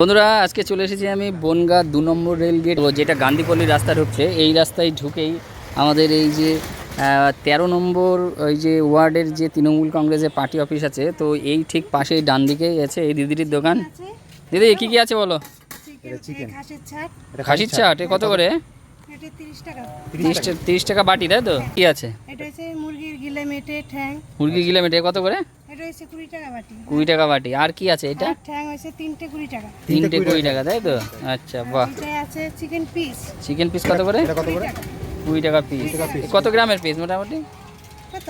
বন্ধুরা আজকে চলে এসেছি আমি বনগা দু নম্বর রেল গেট। যেটা গান্ধীপল্লী রাস্তা ঢুকছে এই রাস্তায় ঢুকেই আমাদের এই যে তেরো নম্বর ওই যে ওয়ার্ডের যে তৃণমূল কংগ্রেসের পার্টি অফিস আছে তো এই ঠিক পাশেই ডান দিকেই আছে এই দিদিটির দোকান। দিদি কী কী আছে বলো? খাসির ছাট চাট এ কত করে? তিরিশ টাকা। তিরিশ টা- তিরিশ টাকা বাটি তাই তো? কি আছে? এটা হচ্ছে মুরগির গিলে মেটে মুরগি কত করে? কুড়ি টাকা বাটি। কুড়ি টাকা বাটি। আর কি আছে এটা? ঠ্যাং তিনটে কুড়ি টাকা। তিনটে কুড়ি টাকা তাই তো? আচ্ছা বাহ। এটা আছে চিকেন পিস চিকেন পিস কত করে? কত করে? কুড়ি টাকা পিস কত গ্রামের পিস মোটামুটি? কত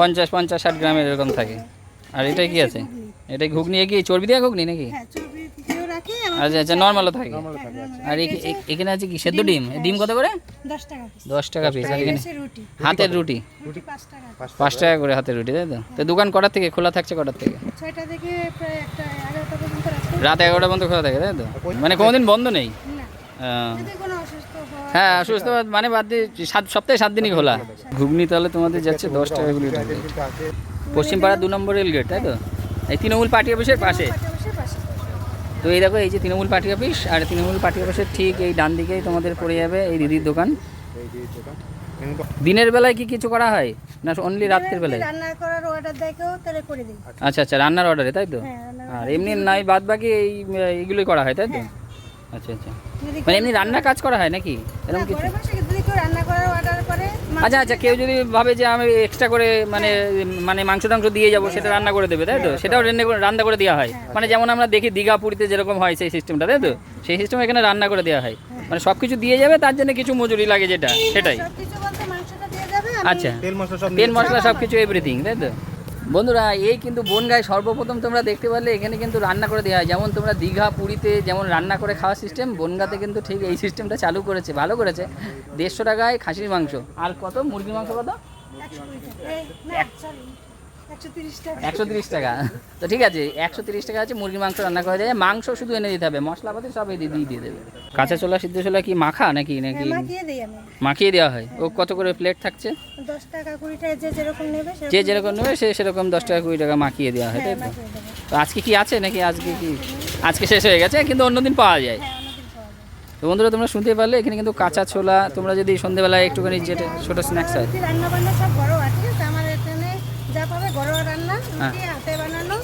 পঞ্চাশ পঞ্চাশ ষাট গ্রামের এরকম থাকে। আর এটা কি আছে? এটা ঘুগনি কি চর্বি দেওয়া ঘুগনি নাকি? হ্যাঁ দিয়েও আচ্ছা আচ্ছা নর্মালও থাকে। হ্যাঁ, আর এখে- এখানে আছে কি? সেদ্ধ ডিম ডিম? কত করে? দশ টাকা পিস দশ টাকা পিস আর এখানে হাতের রুটি? রুটি পাঁচ টাকা। করে হাতের রুটি তাই তো? তো দোকান কটার থেকে? খোলা থাকছে কটার থেকে? ছয়টা থেকে প্রায় একটা এগারোটা পর্যন্ত রাত এগারোটা পর্যন্ত খোলা থাকে তাই তো? মানে কোনোদিন বন্ধ নেই? না। আহ, যদি কোনো অসুস্থ হয় হ্যাঁ অসুস্থ মানে বাদ দিয়ে সাত সপ্তাহে সাত দিনই খোলা। ঘুগনি তাহলে তোমাদের যাচ্ছে দশ টাকা করে। পশ্চিমপাড়া দু নম্বর রেল গেট তাই তো? এই তৃণমূল পার্টি অফিসের পাশে। তো এই দেখো এই যে তৃণমূল পার্টি অফিস আর তৃণমূল পার্টি অফিসের ঠিক এই ডান দিকেই তোমাদের পড়ে যাবে এই দিদির দোকান। দিনের বেলায় কি কিছু করা হয়? না অনলি রাত্রের বেলায়? রান্না করার অর্ডার দেয় কেউ তাহলে করে দিই। আচ্ছা আচ্ছা রান্নার অর্ডারে তাই তো? হ্যাঁ আর এমনি নাই বাদ বাকি এই এইগুলোই করা হয় তাই তো? আচ্ছা আচ্ছা। মানে এমনি রান্না কাজ করা হয় নাকি? এরকম কিছু? রান্না করার অর্ডার করে আচ্ছা আচ্ছা কেউ যদি ভাবে যে আমি এক্সট্রা করে মানে মানে মাংস টাংস দিয়ে যাব সেটা রান্না করে দেবে তাই তো? সেটাও রান্না করে রান্না করে দেওয়া হয়। মানে যেমন আমরা দেখি দীঘা পুরীতে যেরকম হয় সেই সিস্টেমটা তাই তো? সেই সিস্টেম এখানে রান্না করে দেওয়া হয়। মানে সব কিছু দিয়ে যাবে তার জন্য কিছু মজুরি লাগে যেটা সেটাই। সবকিছু বলতে মাংসটা দিয়ে যাবে আমি আচ্ছা। তেল মশলা সব তেল মশলা সব কিছু এভরিথিং তাই তো? বন্ধুরা এই কিন্তু বনগায় সর্বপ্রথম তোমরা দেখতে পারলে এখানে কিন্তু রান্না করে দেওয়া হয়। যেমন তোমরা দীঘা পুরীতে যেমন রান্না করে খাওয়ার সিস্টেম বনগাতে কিন্তু ঠিক এই সিস্টেমটা চালু করেছে ভালো করেছে। দেড়শো টাকায় খাসির মাংস। আর কত? মুরগির মাংস কত? একশো তিরিশ টাকা। তো ঠিক আছে একশো তিরিশ টাকা আছে মুরগির মাংস রান্না করে দেয় মাংস শুধু এনে দিতে হবে মশলাপাতি সব এই দিদি দিয়ে দেবে। কাঁচা ছোলা সিদ্ধ ছোলা কি মাখা নাকি নাকি হ্যাঁ, মাখিয়ে দেওয়া হয়? ও কত করে প্লেট থাকছে? দশ টাকা কুড়ি টাকা যে যেরকম নেবে যে যেরকম নেবে সে সেরকম দশ টাকা কুড়ি টাকা মাখিয়ে দেওয়া হয় তাই হ্যাঁ, তো তো আজকে কি আছে নাকি? আজকে কি? আজকে শেষ হয়ে গেছে কিন্তু অন্যদিন পাওয়া যায়। হ্যাঁ পাওয়া যায়। তো বন্ধুরা তোমরা শুনতে পারলে এখানে কিন্তু কাঁচা ছোলা তোমরা যদি সন্ধ্যেবেলায় একটুখানি যেটা ছোটো স্ন্যাক্স হয়। রান্না বান্না সব ঘরোয়া আছে? আমার যা পাবে ঘরোয়া রান্না হ্যাঁ। রুটি হাতে বানানো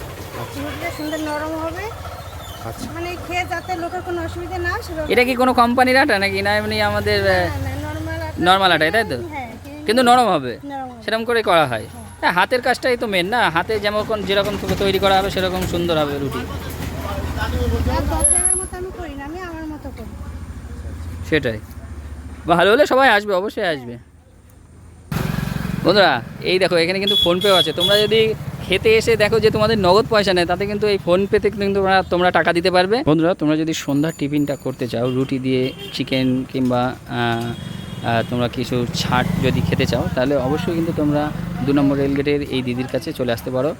রুটিটা সুন্দর নরম হবে। আচ্ছা। মানে খেয়ে যাতে লোকের কোনো অসুবিধা না এটা কি কোনো কোম্পানির আটা নাকি? না এমনি আমাদের নর্মাল আটাই তাই তো? হ্যাঁ কিন্তু নরম হবে। সেরকম করে করা হয়। হ্যাঁ। হাতের কাজটাই তো মেন না? হাতে যেমন যেরকম তৈরি করা হবে সেরকম সুন্দর হবে রুটি। সেটাই। ভালো হলে সবাই আসবে অবশ্যই আসবে। বন্ধুরা, এই দেখো, এখানে কিন্তু ফোনপেও আছে। তোমরা যদি খেতে এসে দেখো যে তোমাদের নগদ পয়সা নেয়, তাতে কিন্তু এই ফোনপেতে কিন্তু তোমরা তোমরা টাকা দিতে পারবে। বন্ধুরা, তোমরা যদি সন্ধ্যার টিফিনটা করতে চাও, রুটি দিয়ে চিকেন কিংবা তোমরা কিছু ছাট যদি খেতে চাও, তাহলে অবশ্যই কিন্তু তোমরা দু নম্বর রেলগেটের এই দিদির কাছে চলে আসতে পারো।